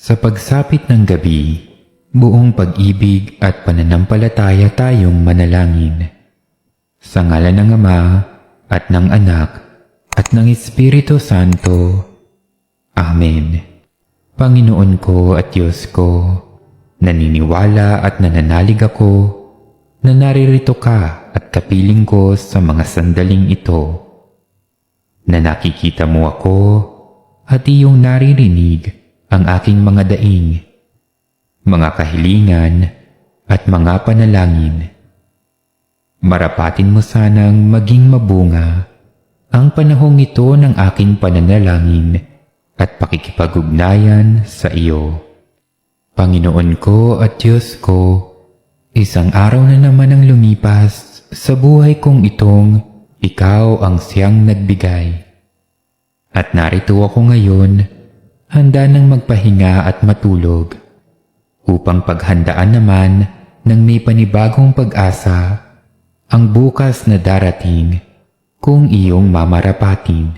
Sa pagsapit ng gabi, buong pag-ibig at pananampalataya tayong manalangin. Sa ngalan ng Ama at ng Anak at ng Espiritu Santo. Amen. Panginoon ko at Diyos ko, naniniwala at nananalig ako na naririto ka at kapiling ko sa mga sandaling ito. Na nakikita mo ako at iyong naririnig ang aking mga daing, mga kahilingan at mga panalangin. Marapatin mo sanang maging mabunga ang panahong ito ng aking pananalangin at pakikipag-ugnayan sa iyo. Panginoon ko at Diyos ko, isang araw na naman ang lumipas sa buhay kong itong ikaw ang siyang nagbigay. At narito ako ngayon, handa nang magpahinga at matulog, upang paghandaan naman ng may panibagong pag-asa ang bukas na darating kung iyong mamarapatin.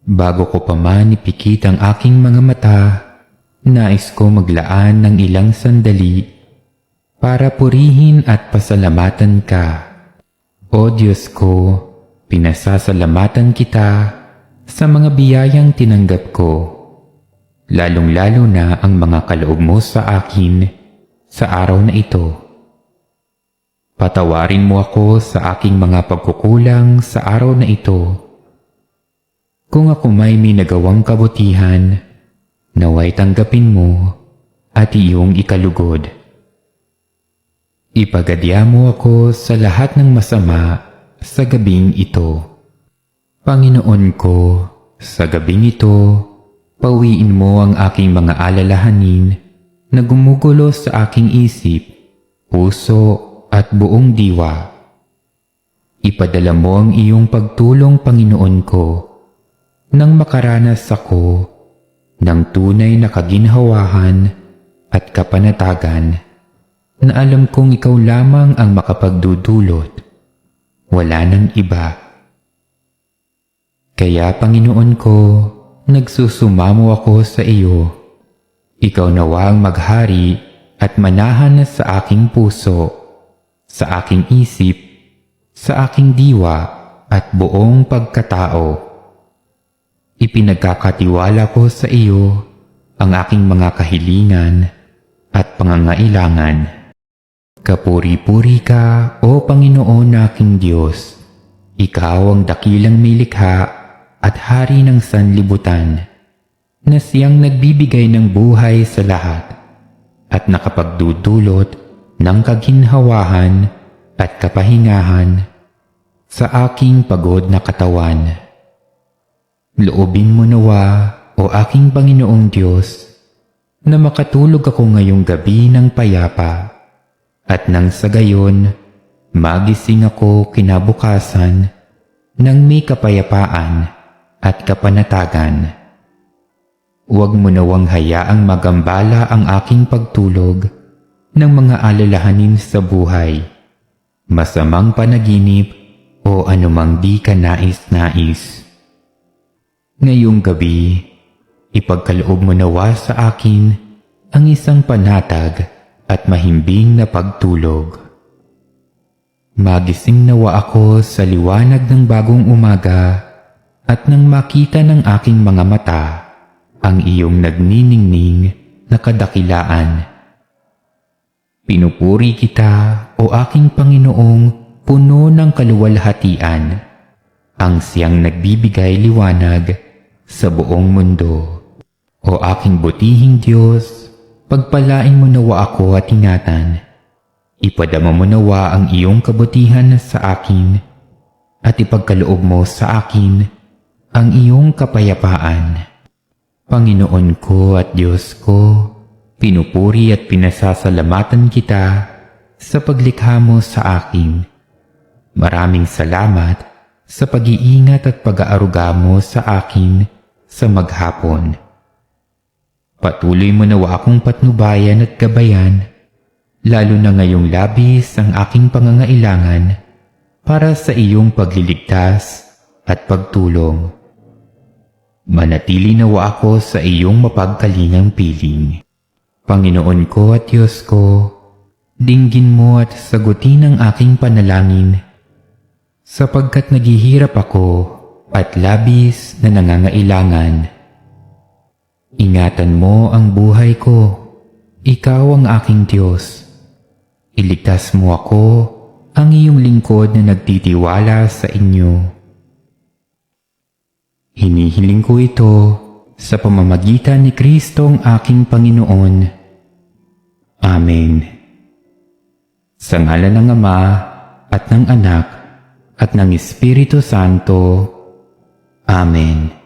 Bago ko pa man ipikit ang aking mga mata, nais ko maglaan ng ilang sandali para purihin at pasalamatan ka. O Diyos ko, pinasasalamatan kita sa mga biyayang tinanggap ko, lalong-lalo na ang mga kaloob mo sa akin sa araw na ito. Patawarin mo ako sa aking mga pagkukulang sa araw na ito. Kung ako may minagawang kabutihan, naway tanggapin mo at iyong ikalugod. Ipagadya mo ako sa lahat ng masama sa gabing ito. Panginoon ko, sa gabing ito, pawiin mo ang aking mga alalahanin na gumugulo sa aking isip, puso at buong diwa. Ipadala mo ang iyong pagtulong Panginoon ko nang makaranas ako ng tunay na kaginhawahan at kapanatagan na alam kong ikaw lamang ang makapagdudulot. Wala nang iba. Kaya Panginoon ko, nagsusumamo ako sa iyo. Ikaw nawa ang maghari at manahan sa aking puso, sa aking isip, sa aking diwa at buong pagkatao. Ipinagkakatiwala ko sa iyo ang aking mga kahilingan at pangangailangan. Kapuri-puri ka, O Panginoon aking Diyos. Ikaw ang dakilang may likha at hari ng sanlibutan na siyang nagbibigay ng buhay sa lahat at nakapagdudulot ng kaginhawahan at kapahingahan sa aking pagod na katawan. Loobin mo nawa, O aking Panginoong Diyos, na makatulog ako ngayong gabi ng payapa at nang sa gayon, magising ako kinabukasan ng may kapayapaan at kapanatagan. Huwag mo nawang hayaang magambala ang aking pagtulog ng mga alalahanin sa buhay, masamang panaginip o anumang di ka nais-nais. Ngayong gabi, ipagkaloob mo nawa sa akin ang isang panatag at mahimbing na pagtulog. Magising nawa ako sa liwanag ng bagong umaga at nang makita ng aking mga mata ang iyong nagniningning na kadakilaan. Pinupuri kita, O aking Panginoong, puno ng kaluwalhatian, ang siyang nagbibigay liwanag sa buong mundo. O aking butihing Diyos, pagpalain mo nawa ako at ingatan. Ipadama mo nawa ang iyong kabutihan sa akin at ipagkaloob mo sa akin ang iyong kapayapaan. Panginoon ko at Diyos ko, pinupuri at pinasasalamatan kita sa paglikha mo sa akin. Maraming salamat sa pag-iingat at pag-aaruga mo sa akin sa maghapon. Patuloy mo nawa akong patnubayan at gabayan, lalo na ngayong labis ang aking pangangailangan para sa iyong pagliligtas at pagtulong. Manatili nawa ako sa iyong mapagkalingang piling. Panginoon ko at Diyos ko, dinggin mo at sagutin ang aking panalangin. Sapagkat naghihirap ako at labis na nangangailangan. Ingatan mo ang buhay ko. Ikaw ang aking Diyos. Iligtas mo ako, ang iyong lingkod na nagtitiwala sa inyo. Hinihiling ko ito sa pamamagitan ni Kristong aking Panginoon. Amen. Sa ngalan ng Ama at ng Anak at ng Espiritu Santo. Amen.